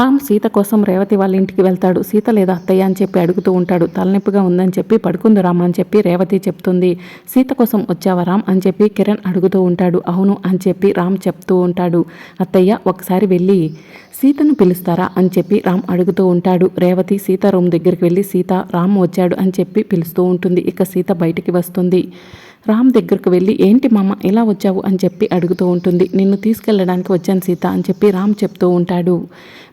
రామ్ సీత కోసం రేవతి వాళ్ళ ఇంటికి వెళ్తాడు. సీత లేదా అత్తయ్య అని చెప్పి అడుగుతూ ఉంటాడు. తలనొప్పిగా ఉందని చెప్పి పడుకుంది రామ్ అని చెప్పి రేవతి చెప్తుంది. సీత కోసం వచ్చావా రామ్? అని చెప్పి కిరణ్ అడుగుతూ ఉంటాడు. అవును అని చెప్పి రామ్ చెప్తూ ఉంటాడు. అత్తయ్య ఒకసారి వెళ్ళి సీతను పిలుస్తారా? అని చెప్పి రామ్ అడుగుతూ ఉంటాడు. రేవతి సీత రూమ్ దగ్గరికి వెళ్ళి సీత రామ్ వచ్చాడు అని చెప్పి పిలుస్తూ ఉంటుంది. ఇక సీత బయటికి వస్తుంది. రామ్ దగ్గరకు వెళ్ళి ఏంటి మామ ఇలా వచ్చావు? అని చెప్పి అడుగుతూ ఉంటుంది. నిన్ను తీసుకెళ్ళడానికి వచ్చాను సీత అని చెప్పి రామ్ చెప్తూ ఉంటాడు.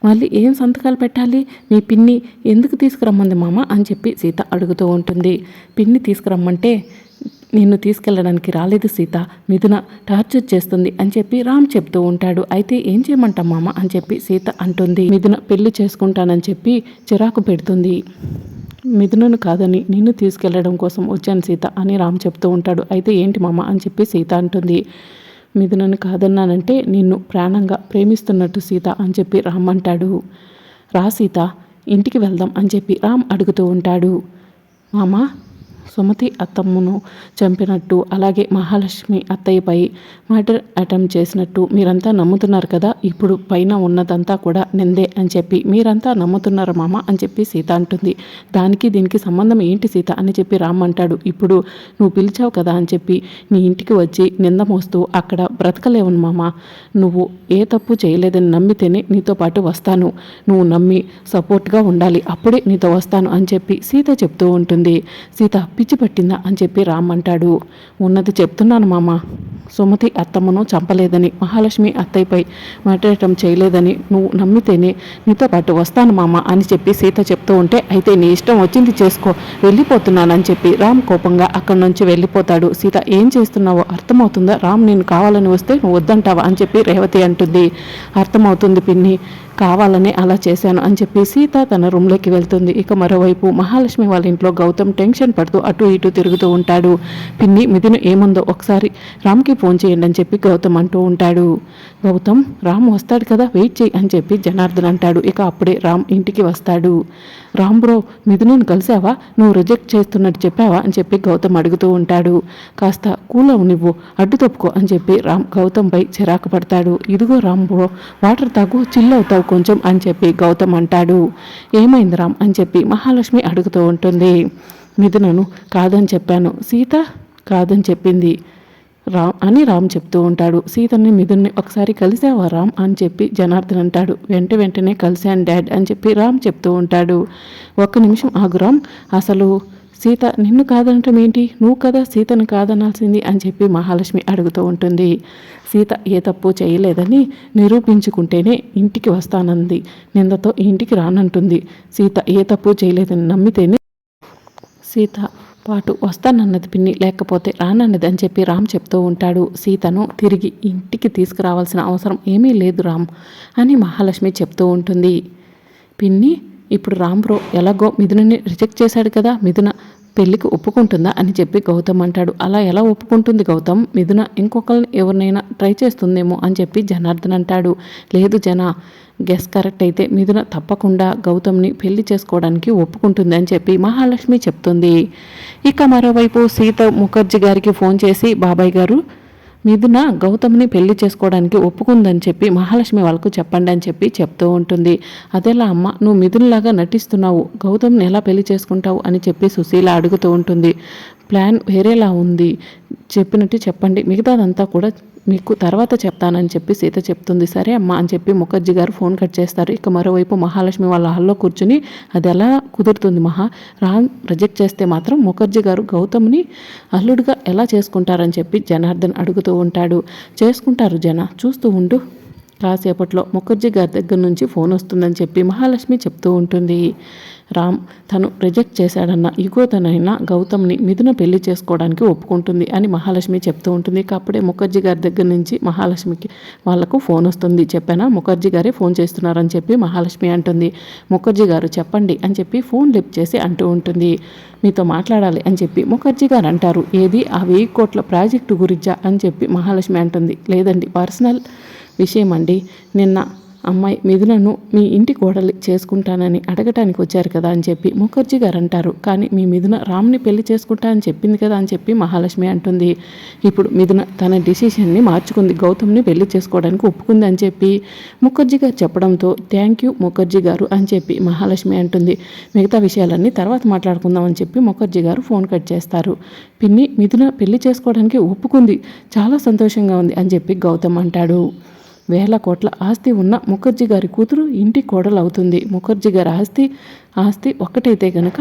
మళ్ళీ ఏం సంతకాలు పెట్టాలి? మీ పిన్ని ఎందుకు తీసుకురమ్మంది మామ? అని చెప్పి సీత అడుగుతూ ఉంటుంది. పిన్ని తీసుకురమ్మంటే నిన్ను తీసుకెళ్ళడానికి రాలేదు సీత మిథున టార్చర్ చేస్తుంది అని చెప్పి రామ్ చెప్తూ ఉంటాడు. అయితే ఏం చేయమంటాం మామ? అని చెప్పి సీత అంటుంది. మిథున పెళ్ళి చేసుకుంటానని చెప్పి చిరాకు పెడుతుంది. మిథునను కాదని నిన్ను తీసుకెళ్ళడం కోసం వచ్చాను సీత అని రామ్ చెప్తూ ఉంటాడు. అయితే ఏంటి మామ అని చెప్పి సీత అంటుంది. మిథునను కాదన్నానంటే నిన్ను ప్రాణంగా ప్రేమిస్తున్నట్టు సీత అని చెప్పి రామ్ అంటాడు. రా సీత ఇంటికి వెళ్దాం అని చెప్పి రామ్ అడుగుతూ ఉంటాడు. మామ సుమతి అత్తమ్మను చంపినట్టు అలాగే మహాలక్ష్మి అత్తయ్యపై మర్డర్ అటెంప్ట్ చేసినట్టు మీరంతా నమ్ముతున్నారు కదా? ఇప్పుడు పైన ఉన్నదంతా కూడా నిందే అని చెప్పి మీరంతా నమ్ముతున్నారు మామ? అని చెప్పి సీత అంటుంది. దానికి దీనికి సంబంధం ఏంటి సీత? అని చెప్పి రామ్ అంటాడు. ఇప్పుడు నువ్వు పిలిచావు కదా? అని చెప్పి నీ ఇంటికి వచ్చి నింద మోస్తూ అక్కడ బ్రతకలేవును మామ. నువ్వు ఏ తప్పు చేయలేదని నమ్మితేనే నీతో పాటు వస్తాను. నువ్వు నమ్మి సపోర్ట్గా ఉండాలి. అప్పుడే నీతో వస్తాను అని చెప్పి సీత చెప్తూ ఉంటుంది. సీత పిచ్చి పట్టిందా అని చెప్పి రామ్ అంటాడు. ఉన్నది చెప్తున్నాను మామ. సుమతి అత్తమ్మను చంపలేదని మహాలక్ష్మి అత్తయ్యపై మాట్లాడటం చేయలేదని నువ్వు నమ్మితేనే నీతో పాటు వస్తాను మామ అని చెప్పి సీత చెప్తూ ఉంటే అయితే నీ ఇష్టం వచ్చింది చేసుకో వెళ్ళిపోతున్నానని చెప్పి రామ్ కోపంగా అక్కడి నుంచి వెళ్ళిపోతాడు. సీత ఏం చేస్తున్నావో అర్థమవుతుందా? రామ్ నేను కావాలని వస్తే నువ్వు వద్దంటావా? అని చెప్పి రేవతి అంటుంది. అర్థమవుతుంది పిన్ని. కావాలని అలా చేశాను అని చెప్పి సీత తన రూమ్లోకి వెళ్తుంది. ఇక మరోవైపు మహాలక్ష్మి వాళ్ళ ఇంట్లో గౌతమ్ టెన్షన్ పడుతూ అటు ఇటు తిరుగుతూ ఉంటాడు. పిన్ని మిథున ఏముందో ఒకసారి రామ్కి ఫోన్ చేయండి అని చెప్పి గౌతమ్ అంటూ ఉంటాడు. గౌతమ్ రామ్ వస్తాడు కదా వెయిట్ చేయి అని చెప్పి జనార్దన్ అంటాడు. ఇక అప్పుడే రామ్ ఇంటికి వస్తాడు. రామ్ బ్రో మిథునను కలిసావా? నువ్వు రిజెక్ట్ చేస్తున్నట్టు చెప్పావా? అని చెప్పి గౌతమ్ అడుగుతూ ఉంటాడు. కాస్త కూలవు నువ్వు అడ్డు తప్పుకో అని చెప్పి రామ్ గౌతమ్పై చిరాకు పడతాడు. ఇదిగో రామ్ బ్రో వాటర్ తాగు చిల్ అవుతావు కొంచెం అని చెప్పి గౌతమ్ అంటాడు. ఏమైంది రామ్? అని చెప్పి మహాలక్ష్మి అడుగుతూ ఉంటుంది. మిథునను కాదని చెప్పాను. సీత కాదని చెప్పింది. రామ్ అని రామ్ చెప్తూ ఉంటాడు. సీతని మిథున్ని ఒకసారి కలిసావా రామ్? అని చెప్పి జనార్దన్ అంటాడు. వెంట వెంటనే కలిశాను డాడ్ అని చెప్పి రామ్ చెప్తూ ఉంటాడు. ఒక్క నిమిషం ఆగు రామ్. అసలు సీత నిన్ను కాదనటం ఏంటి? నువ్వు కదా సీతను కాదనాల్సింది అని చెప్పి మహాలక్ష్మి అడుగుతూ ఉంటుంది. సీత ఏ తప్పు చేయలేదని నిరూపించుకుంటేనే ఇంటికి వస్తానంది. నిందతో ఇంటికి రానంటుంది. సీత ఏ తప్పు చేయలేదని నమ్మితేనే సీత పాటు వస్తానన్నది పిన్ని. లేకపోతే రానన్నది అని చెప్పి రామ్ చెప్తూ ఉంటాడు. సీతను తిరిగి ఇంటికి తీసుకురావాల్సిన అవసరం ఏమీ లేదు రామ్ అని మహాలక్ష్మి చెప్తూ ఉంటుంది. పిన్ని ఇప్పుడు రామ్ బ్రో ఎలాగో మిథునని రిజెక్ట్ చేశాడు కదా. మిథున పెళ్ళికి ఒప్పుకుంటుందా అని చెప్పి గౌతమ్ అంటాడు. అలా ఎలా ఒప్పుకుంటుంది గౌతమ్? మిథున ఇంకొకరిని ఎవరినైనా ట్రై చేస్తుందేమో అని చెప్పి జనార్దన్ అంటాడు. లేదు జన గెస్ కరెక్ట్ అయితే మిథున తప్పకుండా గౌతమ్ని పెళ్ళి చేసుకోవడానికి ఒప్పుకుంటుంది అని చెప్పి మహాలక్ష్మి చెప్తుంది. ఇక మరోవైపు సీత ముఖర్జీ గారికి ఫోన్ చేసి బాబాయ్ గారు మిథున గౌతమ్ని పెళ్ళి చేసుకోవడానికి ఒప్పుకుందని చెప్పి మహాలక్ష్మి వాళ్ళకు చెప్పండి అని చెప్పి చెప్తూ ఉంటుంది. అదేలా అమ్మ నువ్వు మిథున్లాగా నటిస్తున్నావు. గౌతమ్ని ఎలా పెళ్ళి చేసుకుంటావు అని చెప్పి సుశీల అడుగుతూ ఉంటుంది. ప్లాన్ వేరేలా ఉంది. చెప్పినట్టు చెప్పండి. మిగతాదంతా కూడా మీకు తర్వాత చెప్తానని చెప్పి సీత చెప్తుంది. సరే అమ్మా అని చెప్పి ముఖర్జీ గారు ఫోన్ కట్ చేస్తారు. ఇక మరోవైపు మహాలక్ష్మి వాళ్ళ హాల్లో కూర్చుని అది ఎలా కుదురుతుంది మహా? రామ్ రిజెక్ట్ చేస్తే మాత్రం ముఖర్జీ గారు గౌతమ్ని అల్లుడుగా ఎలా చేసుకుంటారని చెప్పి జనార్దన్ అడుగుతూ ఉంటాడు. చేసుకుంటారు జన చూస్తూ ఉండు. కాసేపట్లో ముఖర్జీ గారి దగ్గర నుంచి ఫోన్ వస్తుందని చెప్పి మహాలక్ష్మి చెప్తూ ఉంటుంది. రామ్ తను రిజెక్ట్ చేశాడన్న ఈగోతనైనా గౌతమ్ని మిథున పెళ్ళి చేసుకోవడానికి ఒప్పుకుంటుంది అని మహాలక్ష్మి చెప్తూ ఉంటుంది. అప్పుడే ముఖర్జీ గారి దగ్గర నుంచి మహాలక్ష్మికి వాళ్ళకు ఫోన్ వస్తుంది. చెప్పానా? ముఖర్జీ గారే ఫోన్ చేస్తున్నారని చెప్పి మహాలక్ష్మి అంటుంది. ముఖర్జీ గారు చెప్పండి అని చెప్పి ఫోన్ లిఫ్ట్ చేసి అంటూ ఉంటుంది. మీతో మాట్లాడాలి అని చెప్పి ముఖర్జీ గారు అంటారు. ఏది? ఆ వెయ్యి కోట్ల ప్రాజెక్టు గురించా? అని చెప్పి మహాలక్ష్మి అంటుంది. లేదండి పర్సనల్ విషయం అండి నిన్న అమ్మాయి మిథునను మీ ఇంటి కోడలి చేసుకుంటానని అడగటానికి వచ్చారు కదా అని చెప్పి ముఖర్జీ గారు అంటారు కానీ మీ మిథున రామ్ని పెళ్ళి చేసుకుంటా అని చెప్పింది కదా అని చెప్పి మహాలక్ష్మి అంటుంది. ఇప్పుడు మిథున తన డిసిషన్ని మార్చుకుంది. గౌతమ్ని పెళ్ళి చేసుకోవడానికి ఒప్పుకుంది అని చెప్పి ముఖర్జీ గారు చెప్పడంతో థ్యాంక్ యూ ముఖర్జీ గారు అని చెప్పి మహాలక్ష్మి అంటుంది. మిగతా విషయాలన్నీ తర్వాత మాట్లాడుకుందాం అని చెప్పి ముఖర్జీ గారు ఫోన్ కట్ చేస్తారు. పిన్ని మిథున పెళ్ళి చేసుకోవడానికి ఒప్పుకుంది. చాలా సంతోషంగా ఉంది అని చెప్పి గౌతమ్ అంటాడు. వేల కోట్ల ఆస్తి ఉన్న ముఖర్జీ గారి కూతురు ఇంటి కోడలు అవుతుంది ముఖర్జీ గారి ఆస్తి ఆస్తి ఒక్కటైతే గనక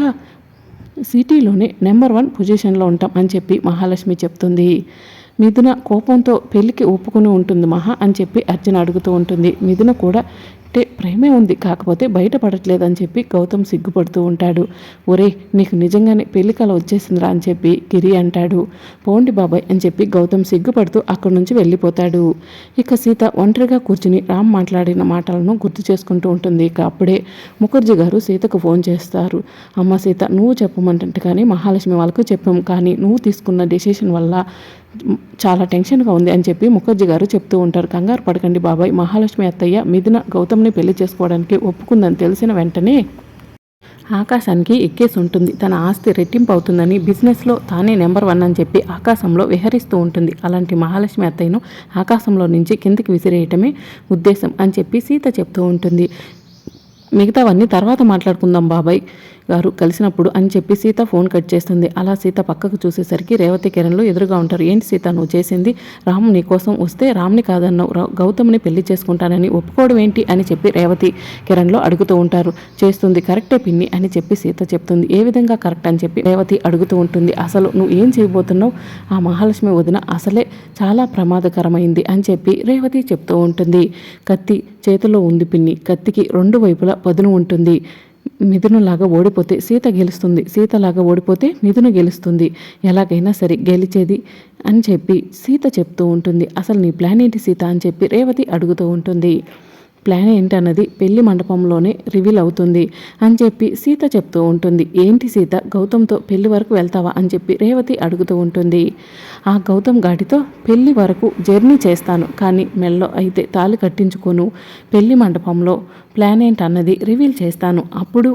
సిటీలోనే నెంబర్ వన్ పొజిషన్లో ఉంటాం అని చెప్పి మహాలక్ష్మి చెప్తుంది. మిథున కోపంతో పెళ్ళికి ఒప్పుకుని ఉంటుంది మహా అని చెప్పి అర్జున అడుగుతూ ఉంటుంది. మిథున కూడా అంటే ప్రేమే ఉంది కాకపోతే బయటపడట్లేదని చెప్పి గౌతమ్ సిగ్గుపడుతూ ఉంటాడు. ఒరే నీకు నిజంగానే పెళ్ళి కళ వచ్చేసిందిరా అని చెప్పి గిరి అంటాడు. పోండి బాబాయ్ అని చెప్పి గౌతమ్ సిగ్గుపడుతూ అక్కడి నుంచి వెళ్ళిపోతాడు. ఇక సీత ఒంటరిగా కూర్చుని రామ్ మాట్లాడిన మాటలను గుర్తు చేసుకుంటూ ఉంటుంది. ఇక అప్పుడే ముఖర్జీ గారు సీతకు ఫోన్ చేస్తారు. అమ్మ సీత నువ్వు చెప్పమంటే కానీ మహాలక్ష్మి వాళ్ళకు చెప్పాం. కానీ నువ్వు తీసుకున్న డెసిషన్ వల్ల చాలా టెన్షన్గా ఉంది అని చెప్పి ముఖర్జీ గారు చెప్తూ ఉంటారు. కంగారు పడకండి బాబాయ్. మహాలక్ష్మి అత్తయ్య మిథున గౌతమ్ని పెళ్ళి చేసుకోవడానికి ఒప్పుకుందని తెలిసిన వెంటనే ఆకాశానికి ఎక్కేసి ఉంటుంది. తన ఆస్తి రెట్టింపు అవుతుందని బిజినెస్లో తానే నెంబర్ వన్ అని చెప్పి ఆకాశంలో విహరిస్తూ ఉంటుంది. అలాంటి మహాలక్ష్మి అత్తయ్యను ఆకాశంలో నుంచి కిందికి విసిరేయటమే ఉద్దేశం అని చెప్పి సీత చెప్తూ ఉంటుంది. మిగతావన్నీ తర్వాత మాట్లాడుకుందాం బాబాయ్ గారు కలిసినప్పుడు అని చెప్పి సీత ఫోన్ కట్ చేస్తుంది. అలా సీత పక్కకు చూసేసరికి రేవతి కిరణ్లు ఎదురుగా ఉంటారు. ఏంటి సీత నువ్వు చేసింది రాము నీ కోసం వస్తే రామ్ని కాదన్నావు. గౌతమ్ని పెళ్ళి చేసుకుంటానని ఒప్పుకోవడం ఏంటి అని చెప్పి రేవతి కిరణ్లో అడుగుతూ ఉంటారు. చేస్తుంది కరెక్టే పిన్ని అని చెప్పి సీత చెప్తుంది. ఏ విధంగా కరెక్ట్ అని చెప్పి రేవతి అడుగుతూ ఉంటుంది. అసలు నువ్వు ఏం చేయబోతున్నావు? ఆ మహాలక్ష్మి వదిన అసలే చాలా ప్రమాదకరమైంది అని చెప్పి రేవతి చెప్తూ ఉంటుంది. కత్తి చేతిలో ఉంది పిన్ని. కత్తికి రెండు వైపులా పదును ఉంటుంది. మిథునులాగా ఓడిపోతే సీత గెలుస్తుంది. సీతలాగా ఓడిపోతే మిథును గెలుస్తుంది. ఎలాగైనా సరే గెలిచేది అని చెప్పి సీత చెప్తూ ఉంటుంది. అసలు నీ ప్లాన్ ఏంటి సీత అని చెప్పి రేవతి అడుగుతూ ఉంటుంది. ప్లాన్ ఏంటన్నది పెళ్ళి మండపంలోనే రివీల్ అవుతుంది అని చెప్పి సీత చెప్తూ ఉంటుంది. ఏంటి సీత గౌతమ్తో పెళ్ళి వరకు వెళ్తావా అని చెప్పి రేవతి అడుగుతూ ఉంటుంది. ఆ గౌతమ్ గాడితో పెళ్ళి వరకు జర్నీ చేస్తాను కానీ మెల్లో అయితే తాళి కట్టించుకోను. పెళ్ళి మండపంలో ప్లాన్ ఏంటన్నది రివీల్ చేస్తాను. అప్పుడు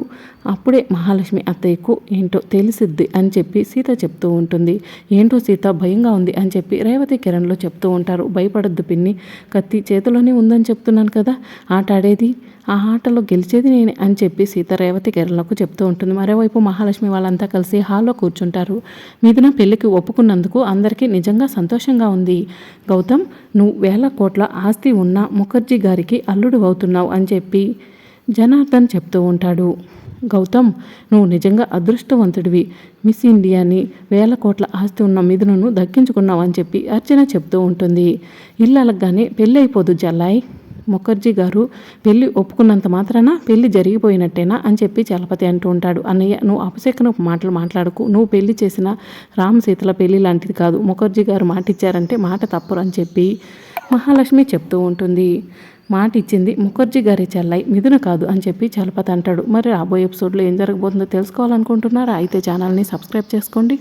అప్పుడే మహాలక్ష్మి అత్తయ్యకు ఏంటో తెలిసిద్ది అని చెప్పి సీత చెప్తూ ఉంటుంది. ఏంటో సీత భయంగా ఉంది అని చెప్పి రేవతి కిరణ్లో చెప్తూ ఉంటారు. భయపడద్దు పిన్ని కత్తి చేతిలోనే ఉందని చెప్తున్నాను కదా ఆట ఆడేది? ఆ ఆటలో గెలిచేది నేనే అని చెప్పి సీత రేవతి కిరణ్లకు చెప్తూ ఉంటుంది. మరోవైపు మహాలక్ష్మి వాళ్ళంతా కలిసి హాల్లో కూర్చుంటారు. మీదన పెళ్ళికి ఒప్పుకున్నందుకు అందరికీ నిజంగా సంతోషంగా ఉంది. గౌతమ్ నువ్వు వేల కోట్ల ఆస్తి ఉన్న ముఖర్జీ గారికి అల్లుడు అవుతున్నావు అని చెప్పి జనార్దన్ చెప్తూ ఉంటాడు. గౌతమ్ నువ్వు నిజంగా అదృష్టవంతుడివి. మిస్ ఇండియాని వేల కోట్ల ఆస్తి ఉన్న మిథునను దక్కించుకున్నావని చెప్పి అర్చన చెప్తూ ఉంటుంది. ఇల్లు పెళ్ళి అయిపోదు జల్లాయ్ ముఖర్జీ గారు పెళ్ళి ఒప్పుకున్నంత మాత్రాన పెళ్ళి జరిగిపోయినట్టేనా అని చెప్పి చలపతి అంటూ ఉంటాడు. అన్నయ్య నువ్వు అపశకన మాటలు మాట్లాడుకు. నువ్వు పెళ్ళి చేసిన రామ్ సీతల పెళ్ళి లాంటిది కాదు. ముఖర్జీ గారు మాట ఇచ్చారంటే మాట తప్పరు అని చెప్పి మహాలక్ష్మి చెప్తూ ఉంటుంది. మాట ఇచ్చింది ముఖర్జీ గారి చెల్లై మిథున కాదు అని చెప్పి చలపతి అంటాడు. మరి రాబోయే ఎపిసోడ్లో ఏం జరగబోతుందో తెలుసుకోవాలనుకుంటున్నారా? అయితే ఛానల్ని సబ్స్క్రైబ్ చేసుకోండి.